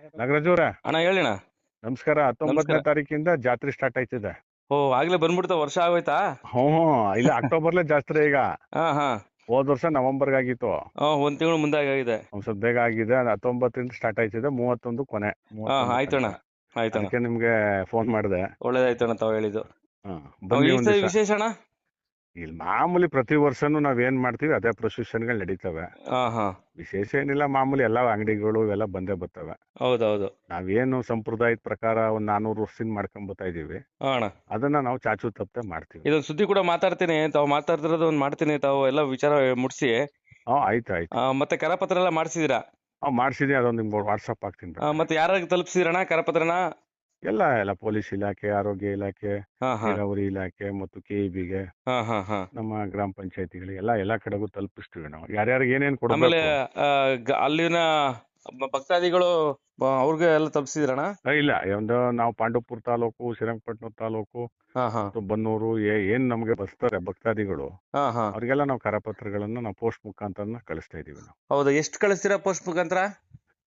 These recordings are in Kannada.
ನಾಗರಾಜ್ ಅವ್ರ. ಅಣ್ಣ ಹೇಳಿಣ್ಣ ನಮಸ್ಕಾರ. ಹತ್ತೊಂಬತ್ತನೇ ನಮಸ್ಕಾರ. ತಾರೀಕಿಂದ ಜಾತ್ರೆ ಸ್ಟಾರ್ಟ್ ಆಯ್ತಿದೆ ಓ ಆಗ್ಲೇ ಬಂದ್ಬಿಡ್ತಾ ವರ್ಷ ಆಗೋಯ್ತಾ? ಹ್ಮ್ ಇಲ್ಲ ಅಕ್ಟೋಬರ್ಲೇ ಜಾತ್ರೆ ಈಗ. ಹಾ ಹಾ. ಹೋದ್ ವರ್ಷ ನವೆಂಬರ್ಗೆ ಆಗಿತ್ತು. ಆ, ಒಂದ್ ತಿಂಗಳು ಮುಂದೆ ಆಗಿದೆ. ಒಂದ್ ಸ್ವಲ್ಪ ಬೇಗ ಆಗಿದೆ. ಅದು ಹತ್ತೊಂಬತ್ತರಿಂದ ಸ್ಟಾರ್ಟ್ ಆಯ್ತಿದೆ ಮೂವತ್ತೊಂದು ಕೊನೆ. ಹಾ ಮೂವತ್ತೊಂದು ಆಯ್ತಣ್ಣ. ಆಯ್ತಣ್ಣ ಅದಕ್ಕೆ ನಿಮ್ಗೆ ಫೋನ್ ಮಾಡಿದೆ. ಒಳ್ಳೇದಾಯ್ತಣ್ಣ ತಾವ್ ಹೇಳಿದ್ದು. ಬನ್ನಿ ಈ ಒಂದ್ ಸರಿ ದಿವ್ಸ. ವಿಶೇಷ ಅಣ್ಣ? ಇಲ್ಲಿ ಮಾಮೂಲಿ ಪ್ರತಿ ವರ್ಷನೂ ನಾವ್ ಏನ್ ಮಾಡ್ತೀವಿ ಅದೇ ಪ್ರೊಸೆಷನ್ಗಳು ನಡೀತವೆ. ಹಾ ಹಾ ವಿಶೇಷ ಏನಿಲ್ಲ ಮಾಮೂಲಿ ಎಲ್ಲ ಅಂಗಡಿಗಳು ಇವೆಲ್ಲ ಬಂದೇ ಬರ್ತವೆ. ಹೌದೌದು. ನಾವೇನು ಸಂಪ್ರದಾಯದ ಪ್ರಕಾರ ಒಂದ್ ನಾನೂರು ವರ್ಷದಿಂದ ಮಾಡ್ಕೊಂಡ್ ಬರ್ತಾ ಇದೀವಿ. ಅಣ್ಣ. ಅದನ್ನ ನಾವು ಚಾಚು ತಪ್ಪದೆ ಮಾಡ್ತೀವಿ. ಇದೊಂದ್ ಸುದ್ದಿ ಕೂಡ ಮಾತಾಡ್ತೀನಿ ತಾವು ಮಾತಾಡ್ತಿರೋದು ಒಂದ್ ಮಾಡ್ತೀನಿ ತಾವು ಎಲ್ಲ ವಿಚಾರ ಮುಟ್ಸಿ ಹಾ ಆಯ್ತು ಆಯ್ತು. ಆ, ಮತ್ತೆ ಕರಪತ್ರ ಎಲ್ಲ ಮಾಡ್ಸಿದೀರಾ? ಹಾ ಮಾಡ್ಸಿದೀನಿ ಅದೊಂದು ನಿಮ್ಗೆ ವಾಟ್ಸಪ್ ಹಾಕ್ತೀನಿ ಆ, ಮತ್ತೆ ಯಾರಿಗೆ ತಲುಪಿಸಿದ್ರಣ್ಣ ಕರಪತ್ರನ? ಎಲ್ಲ ಎಲ್ಲ ಪೊಲೀಸ್ ಇಲಾಖೆ ಆರೋಗ್ಯ ಇಲಾಖೆ ಹಾ ಹಾ. ನೀರಾವರಿ ಇಲಾಖೆ ಮತ್ತು ಕೆಇಬಿಗೆ ಹಾ ಹಾ ಹಾ. ನಮ್ಮ ಗ್ರಾಮ ಪಂಚಾಯತಿಗಳಿಗೆ ಎಲ್ಲ ಎಲ್ಲಾ ಕಡೆಗೂ ತಲುಪಿಸ್ತೀವಿ ನಾವು. ಯಾರ್ಯಾರಿಗೆ ಏನೇನ್ ಆಮೇಲೆ ಕೊಡಬೇಕು? ಆ, ಗ- ಅಲ್ಲಿನ ಬ- ಭಕ್ತಾದಿಗಳು ಬ- ಅವ್ರಿಗೆ ಎಲ್ಲ ತಲುಪಿಸಿದ್ರಣ್ಣ? ಇಲ್ಲ. ಒಂದು ನಾವು ಪಾಂಡವಪುರ ತಾಲೂಕು ಶ್ರೀರಂಗಪಟ್ಟಣ ತಾಲೂಕು ಹಾ ಹಾ. ಮತ್ತು ಬನ್ನೂರು ಏ- ಏನ್ ನಮ್ಗೆ ಬಸ್ತಾರೆ ಭಕ್ತಾದಿಗಳು ಹಾ ಹಾ. ಅವ್ರಿಗೆಲ್ಲ ನಾವು ಕರಪತ್ರಗಳನ್ನ ನಾವು ಪೋಸ್ಟ್ ಮುಖಾಂತರ ಕಳಿಸ್ತಾ ಇದೀವಿ ನಾವು. ಹೌದಾ? ಎಷ್ಟು ಕಳಿಸ್ತೀರಾ ಪೋಸ್ಟ್ ಮುಖಾಂತರ?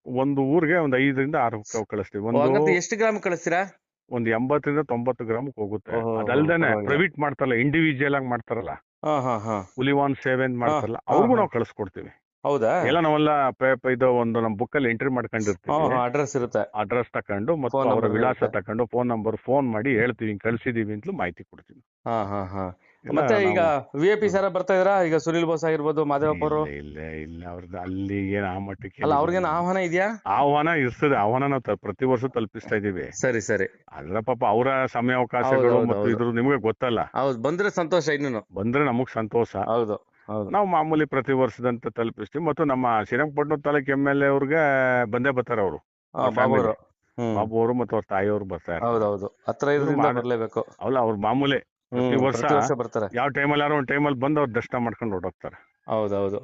ಒಂದು ಊರಿಗೆ ಒಂದು ಐದರಿಂದ ಆರು ಕ- ಕಳಿಸ್ತೀವಿ. ಒಂದು ಎಷ್ಟು ಗ್ರಾಮ್ ಕಳಿಸ್ತೀರಾ? ಒಂದು ಎಂಬತ್ತರಿಂದ ತೊಂಬತ್ತು ಗ್ರಾಮ್ ಹೋಗುತ್ತೆ. ಅದಲ್ದೇನೆ ಪ್ರೈವೇಟ್ ಮಾಡ್ತಾರಲ್ಲ ಇಂಡಿವಿಜುವಲ್ ಆಗಿ ಮಾಡ್ತಾರಲ್ಲ. ಹಾ ಹಾ ಹಾ. ಹುಲಿವಾನ್ ಸೇವೆ ಅಂತ ಮಾಡ್ತಾರಲ್ಲ ಅವ್ರಿಗೂ. ನಾವು ಕಳಿಸ್ಕೊಡ್ತೀವಿ. ಹೌದಾ? ಎಲ್ಲ ನಾವೆಲ್ಲ ಪೇಪರ್ ಇದು ಒಂದು ನಮ್ಮ ಬುಕ್ ಅಲ್ಲಿ ಎಂಟ್ರಿ ಮಾಡ್ಕೊಂಡಿರ್ತೀವಿ. ಅಡ್ರೆಸ್ ಇರುತ್ತೆ. ಅಡ್ರೆಸ್ ತಕೊಂಡು ಮತ್ತು ಅವರ ವಿಳಾಸ. ತಕೊಂಡು ಫೋನ್ ನಂಬರ್ ಫೋನ್ ಮಾಡಿ ಹೇಳ್ತೀವಿ ಕಳಿಸಿದೀವಿ ಅಂತಲೂ ಮಾಹಿತಿ ಕೊಡ್ತೀವಿ. ಹಾ ಹಾ ಹಾ. ಎಲ್ಲ ಮತ್ತೆ ಈಗ ವಿ ಎ ಪಿ ಸರ ಬರ್ತಾ ಇದ್ರಾ? ಈಗ ಸುನಿಲ್ ಬೋಸ್ ಆಗಿರ್ಬೋದು ಮಾದೇವಪ್ಪ ಅವರು ಇಲ್ಲ ಇಲ್ಲ ಅವ್ರದ್ದು ಅಲ್ಲಿ ಏನ್ ಆ ಮಟ್ಟಕ್ಕೆ ಅಲ್ಲ ಅವ್ರಿಗೇನು ಆಹ್ವಾನ ಇದೆಯಾ? ಆಹ್ವಾನ ಇರ್ತದೆ ಆಹ್ವಾನ ನಾವು ತ- ಪ್ರತಿ ವರ್ಷ ತಲುಪಿಸ್ತಾ ಇದೀವಿ ಸರಿ ಸರಿ. ಅದ್ರ ಪಾಪ ಅವರ ಸಮಯಾವಕಾಶಗಳು ಹೌದು, ಹೌದು, ಮತ್ತು ಹೌದು. ಇದ್ರ ನಿಮ್ಗೆ ಗೊತ್ತಲ್ಲ. ಹೌದು ಬಂದ್ರೆ ಸಂತೋಷ ಇನ್ನೂ ಬಂದ್ರೆ ನಮಗ್ ಸಂತೋಷ. ಹೌದು ಹೌದು. ನಾವು ಮಾಮೂಲಿ ಪ್ರತಿ ವರ್ಷದಂತ ತಲುಪಿಸ್ತೀವಿ ಮತ್ತು ನಮ್ಮ Srirangapatna taluk M L A ಅವ್ರಿಗೆ ಬಂದೇ ಬರ್ತಾರೆ ಅವರು. ಅವ್ರ ಬಾಬು. ಅವರು ಹ್ಮ್. ಬಾಬು ಅವರು ಮತ್ತು ಅವ್ರ ತಾಯಿಯವರು ಬರ್ತಾರೆ ಹೌದೌದು. ಹತ್ರ ಇದ್ರಿಂದ ಮಾಡಲೇಬೇಕು ಬರ್ಲೇಬೇಕು. ಅಲ್ಲ ಅವ್ರ ಮಾಮೂಲಿ ಪ್ರತಿ ವರ್ಷ ಪ್ರತಿ ವರ್ಷ ಬರ್ತಾರೆ. ಯಾವ ಟೈಮಲ್ಲಿ ಯಾರೋ ಒಂದ್ ಟೈಮಲ್ಲಿ ಬಂದು ಅವ್ರು ದರ್ಶನ ಮಾಡ್ಕೊಂಡು ಹೊರಟೋಗ್ತಾರೆ ಹೌದೌದು.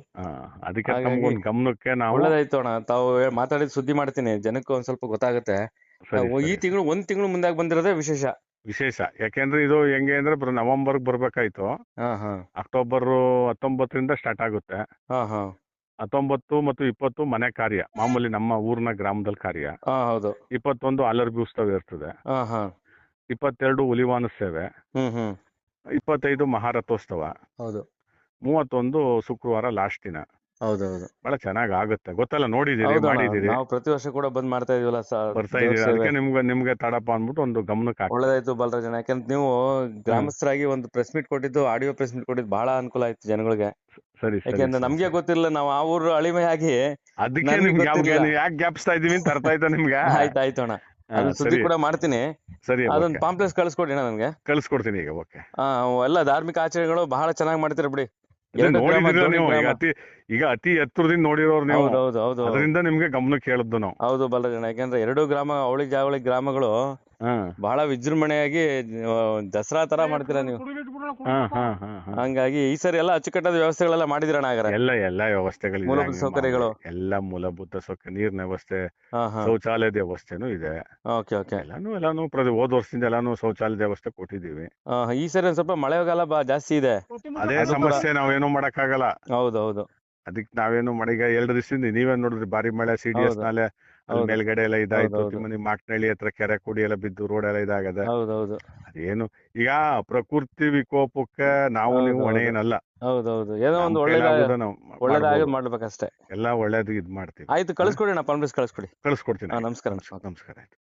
ಅದಕ್ಕೆ ಹಾಗಾಗಿ ತಮ್ಗೊಂದ್ ಗಮನಕ್ಕೆ ನಾವು ಒಳ್ಳೇದಾಯ್ತು ಅಣ್ಣ. ತಾವು ಹೇ- ಮಾತಾಡಿದ ಸುದ್ದಿ ಮಾಡ್ತೀನಿ. ಜನಕ್ಕೆ ಒಂದ್ ಸ್ವಲ್ಪ ಗೊತ್ತಾಗುತ್ತೆ. ಸರಿ, ನಾವು ಈ ಸರಿ. ತಿಂಗಳು ಒಂದ್ ತಿಂಗಳು ಮುಂದಾಗ್ ಬಂದಿರೋದೇ ವಿಶೇಷ. ವಿಶೇಷ. ಯಾಕೆಂದ್ರೆ ಇದು ಹೆಂಗೆ ಅಂದ್ರೆ ಬರೋ ನವೆಂಬರ್ಗ್ ಬರ್ಬೇಕಾಯ್ತು. ಹಾ ಹಾ. ಅಕ್ಟೋಬರ್ ಹತ್ತೊಂಬತ್ತರಿಂದ ಸ್ಟಾರ್ಟ್ ಆಗುತ್ತೆ. ಹಾ ಹಾ. ಹತ್ತೊಂಬತ್ತು ಮತ್ತು ಇಪ್ಪತ್ತು ಮನೆ ಕಾರ್ಯ. ಮಾಮೂಲಿ ನಮ್ಮ ಊರಿನ ಗ್ರಾಮದಲ್ಲಿ ಕಾರ್ಯ. ಹಾ ಹೌದು. ಇಪ್ಪತ್ತೊಂದು ಅಲರ್ಬಿ ಉತ್ಸವ ಇರ್ತದೆ. ಹಾ ಹಾ. ಇಪ್ಪತ್ತೆರಡು ಹುಲಿವಾನ ಸೇವೆ. ಹ್ಮ್ ಹ್ಮ್. ಇಪ್ಪತ್ತೈದು ಮಹಾರಥೋತ್ಸವ. ಹೌದು. ಮೂವತ್ತೊಂದು ಶುಕ್ರವಾರ ಲಾಸ್ಟ್ ದಿನ. ಹೌದೌದು. ಬಹಳ ಚೆನ್ನಾಗ್ ಆಗುತ್ತೆ ಗೊತ್ತಲ್ಲ ನೋಡಿದೀರಿ ಹೌದಣ್ಣ ಮಾಡಿದೀರಿ ನಾವು ಪ್ರತಿ ವರ್ಷ ಕೂಡ ಬಂದ್ ಮಾಡ್ತಾ ಇದೀವಲ್ಲ ಸರ್ ಬರ್ತಾ ಇದೀರಿ ಅದಕ್ಕೆ ನಿಮ್ಗೆ ನಿಮ್ಗೆ ತಡಪ್ಪ ಅಂದ್ಬಿಟ್ಟು ಒಂದು ಗಮನಕ್ಕೆ ಹಾಕಿ ಒಳ್ಳೇದಾಯ್ತು ಬಾಲರಾಜಣ್ಣ. ಯಾಕಂದ್ರೆ ನೀವು ಗ್ರಾಮಸ್ಥರಾಗಿ ಒಂದು ಪ್ರೆಸ್ ಮೀಟ್ ಕೊಟ್ಟಿದ್ದು ಆಡಿಯೋ ಪ್ರೆಸ್ ಮೀಟ್ ಕೊಟ್ಟಿದ್ದು ಬಹಳ ಅನುಕೂಲ ಆಯ್ತು ಜನಗಳಿಗೆ. ಸರಿ ಸರಿ ಯಾಕೆಂದ್ರೆ ನಮ್ಗೆ. ಗೊತ್ತಿಲ್ಲ ನಾವು ಆ ಊರು ಅಳಿಮೆಯಾಗಿ ಅದಕ್ಕೆ ನನ್ಗೆ ನಿಮ್ಗೆ ಗೊತ್ತಿಲ್ಲ. ಯಾಕೆ ಗ್ಯಾಪ್ಸ್ತಾ ಇದೀವಿ ಅಂತ ಅರ್ಥ ಆಯ್ತಾ ನಿಮ್ಗೆ? ಆಯ್ತು ಆಯ್ತು ಅಣ್ಣ. ಅದನ್ನ ಸುದ್ದಿ ಕೂಡ ಮಾಡ್ತೀನಿ. ಸರಿ ಅದೊಂದು ಪಾಂಪ್ಲೆಸ್ ಕಳಿಸ್ಕೊಡಿ ಅಣ್ಣ ನನ್ಗೆ. ಕಳ್ಸ್ಕೊಡ್ತೀನಿ ಈಗ ಓಕೆ. ಎಲ್ಲ ಧಾರ್ಮಿಕ ಆಚರಣೆಗಳು ಬಹಳ ಚೆನ್ನಾಗಿ ಮಾಡ್ತೀರ ಬಿಡಿ. ಅತಿ ಈಗ ಅತಿ ಎತ್ತರದಿಂದ ನೋಡಿರೋರು ನೀವು. ಹೌದು ಹೌದು ಹೌದು ಅದರಿಂದ ನಿಮ್ಗೆ ಗಮನಕ್ಕೆ ಹೇಳಿದ್ದು ನಾವು. ಹೌದು ಬಾಲರಾಜಣ್ಣ ಯಾಕಂದ್ರೆ ಎರಡು ಗ್ರಾಮ ಅವಳಿ ಜಾವಳಿ ಗ್ರಾಮಗಳು ಬಹಳ ವಿಜೃಂಭಣೆಯಾಗಿ ದಸರಾ ತರ ಮಾಡ್ತೀರಾ ನೀವು? ಹಾ ಹಾ ಹಾ ಹಾ. ಹಂಗಾಗಿ ಈ ಸರಿ ಎಲ್ಲ ಅಚ್ಚುಕಟ್ಟಾದ ವ್ಯವಸ್ಥೆಗಳೆಲ್ಲ ಮಾಡಿದಿರಣ್ಣ ಹಾಗಾದ್ರೆ? ಎಲ್ಲ ಎಲ್ಲ ವ್ಯವಸ್ಥೆಗಳು ಇದೆ ಮೂಲಭೂತ ಸೌಕರ್ಯಗಳು. ಎಲ್ಲ ಮೂಲಭೂತ ಸೌಕರ್ಯ ನೀರಿನ ವ್ಯವಸ್ಥೆ ಹಾ ಹಾ. ಶೌಚಾಲಯದ ವ್ಯವಸ್ಥೆನೂ ಇದೆ. Okay okay. ಎಲ್ಲಾನು ಎಲ್ಲಾನು ಪ್ರತಿ ಹೋದ ವರ್ಷದಿಂದ ಎಲ್ಲಾನು ಶೌಚಾಲಯದ ವ್ಯವಸ್ಥೆ ಕೊಟ್ಟಿದೀವಿ ಈ ಸರಿ ಒಂದ್ ಸ್ವಲ್ಪ ಮಳೆಗಾಲ ಬಾ ಜಾಸ್ತಿ ಇದೆ. ಅದೇ ಅದು ಕೂಡ- ಸಮಸ್ಯೆ ನಾವೇನು ಮಾಡಕ್ಕಾಗಲ್ಲ. ಹೌದು ಹೌದು ಅದಕ್ಕೆ ನಾವೇನು ಮಳೆಗೆ ಎರಡು ದಿವಸದಿಂದ ನೀವೇ ನೋಡಿದ್ರಿ ಬಾರಿ ಮಳೆ ಸಿ ಡಿ ಎಸ್ ಹೌದು. ನಾಲೆ ಅಲ್ಲಿ ಹೌದು. ಮೇಲ್ಗಡೆ ಎಲ್ಲ ಇದಾಯ್ತು. ಹೌದು, ಹೌದು. ತಿಮ್ಮನಿ ಮಾಕ್ನಳ್ಳಿ ಹತ್ರ ಕೆರೆ ಕುಡಿ ಎಲ್ಲ ಬಿದ್ದು ರೋಡ್ ಎಲ್ಲ ಇದಾಗದೆ. ಹೌದು ಹೌದು ಅದೇನು ಈಗ ಪ್ರಕೃತಿ ವಿಕೋಪಕ್ಕೆ ನಾವು ನೀವು ಹೊಣೆ. ಏನಲ್ಲ ಹೌದು ಹೌದು ಏನೋ ಒಂದು ಒಳ್ಳೇದಾಗಿ ಮಾಡ್ಬೇಕಷ್ಟೇ. ಎಲ್ಲ ಒಳ್ಳೇದು ಇದ್ ಮಾಡ್ತೀವಿ. ಆಯ್ತು ಕಳ್ಸ್ಕೊಡಿ ಅಣ್ಣ ಪಂಪ್ಲೆಸ್ ಕಳ್ಸ್ಕೊಡಿ. ಕಳಿಸ್ಕೊಡ್ತೀನಿ ನಮಸ್ಕಾರ ನಮಸ್ಕಾರ ಆಯ್ತು.